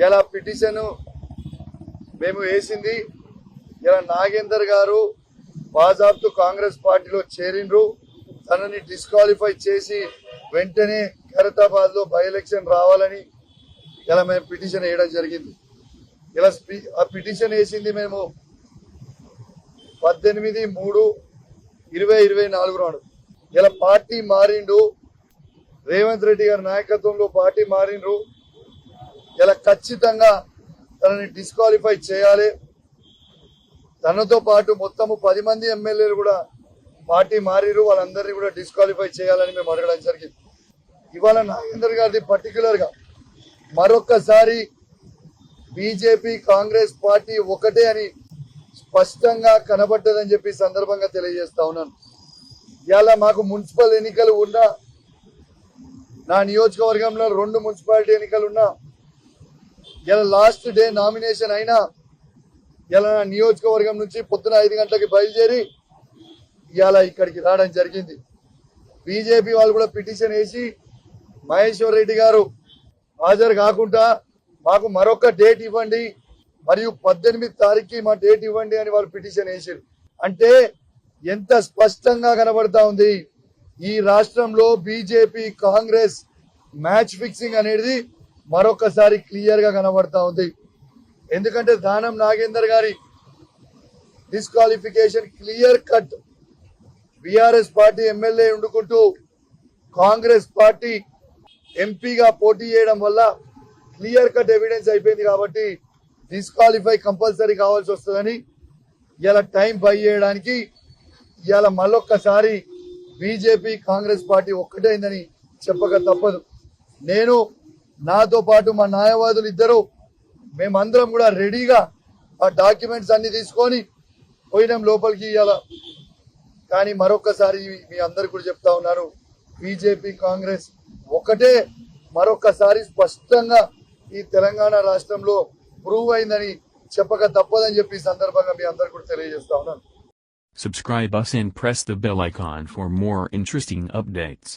ఇలా పిటిషన్ మేము వేసింది. ఇలా నాగేందర్ గారు బాజాబ్తు కాంగ్రెస్ పార్టీలో చేరిండ్రు. తనని డిస్క్వాలిఫై చేసి వెంటనే ఖైరతాబాద్లో బై ఎలక్షన్ రావాలని ఇలా మేము పిటిషన్ వేయడం జరిగింది. ఇలా స్పీ- ఆ పిటిషన్ వేసింది మేము పద్దెనిమిది మూడు ఇరవై ఇరవై నాలుగు నాడు. ఇలా పార్టీ మారిండు. రేవంత్ రెడ్డి గారి నాయకత్వంలో పార్టీ మారిండ్రు. ఇలా ఖచ్చితంగా తనని డిస్క్వాలిఫై చేయాలి. తనతో పాటు మొత్తము పది మంది ఎమ్మెల్యేలు కూడా పార్టీ మారిరు. వాళ్ళందరినీ కూడా డిస్క్వాలిఫై చేయాలని మేము అడగడం జరిగింది. ఇవాళ నాగేందర్ గారిది పర్టికులర్గా మరొక్కసారి బీజేపీ కాంగ్రెస్ పార్టీ ఒకటే అని స్పష్టంగా కనబడ్డదని చెప్పి సందర్భంగా తెలియజేస్తా ఉన్నాను. ఇలా మాకు మున్సిపల్ ఎన్నికలు ఉన్నా నా నియోజకవర్గంలో రెండు మున్సిపాలిటీ ఎన్నికలు ఉన్నా ఇలా లాస్ట్ డే నామినేషన్ అయినా ఇలా నా నియోజకవర్గం నుంచి పొద్దున ఐదు గంటలకి బయలుదేరి ఇలా ఇక్కడికి రావడం జరిగింది. బీజేపీ వాళ్ళు కూడా పిటిషన్ వేసి మహేశ్వర్ రెడ్డి గారు హాజరు కాకుండా మాకు మరొక డేట్ ఇవ్వండి మరియు పద్దెనిమిది తారీఖుకి మా డేట్ ఇవ్వండి అని వాళ్ళు పిటిషన్ వేసారు. అంటే ఎంత స్పష్టంగా కనబడతా ఉంది ఈ రాష్ట్రంలో బీజేపీ కాంగ్రెస్ మ్యాచ్ ఫిక్సింగ్ అనేది మరొకసారి క్లియర్గా కనబడతా ఉంది. ఎందుకంటే దానం నాగేందర్ గారి disqualification clear cut. BRS party MLA ఉండుకుంటూ Congress party ఎంపీగా పోటీ చేయడం వల్ల క్లియర్ కట్ ఎవిడెన్స్ అయిపోయింది కాబట్టి డిస్క్వాలిఫై కంపల్సరీ కావాల్సి వస్తుందని ఇలా టైం బై చేయడానికి ఇలా మళ్ళొక్కసారి బీజేపీ కాంగ్రెస్ పార్టీ ఒక్కటైందని చెప్పక తప్పదు. నేను నాతో పాటు మా న్యాయవాదులు ఇద్దరు. మేమందరం కూడా రెడీగా ఆ డాక్యుమెంట్స్ అన్ని తీసుకొని పోయినాం లోపలికి ఇవ్వాల కానీ మరొకసారి మీ అందరు కూడా చెప్తా ఉన్నారు బీజేపీ కాంగ్రెస్ ఒకటే మరొకసారి స్పష్టంగా ఈ తెలంగాణ రాష్ట్రంలో ప్రూవ్ అయిందని చెప్పక తప్పదని చెప్పి సందర్భంగా మీ అందరు కూడా తెలియజేస్తా ఉన్నాను. Subscribe us and press the bell icon for more interesting updates.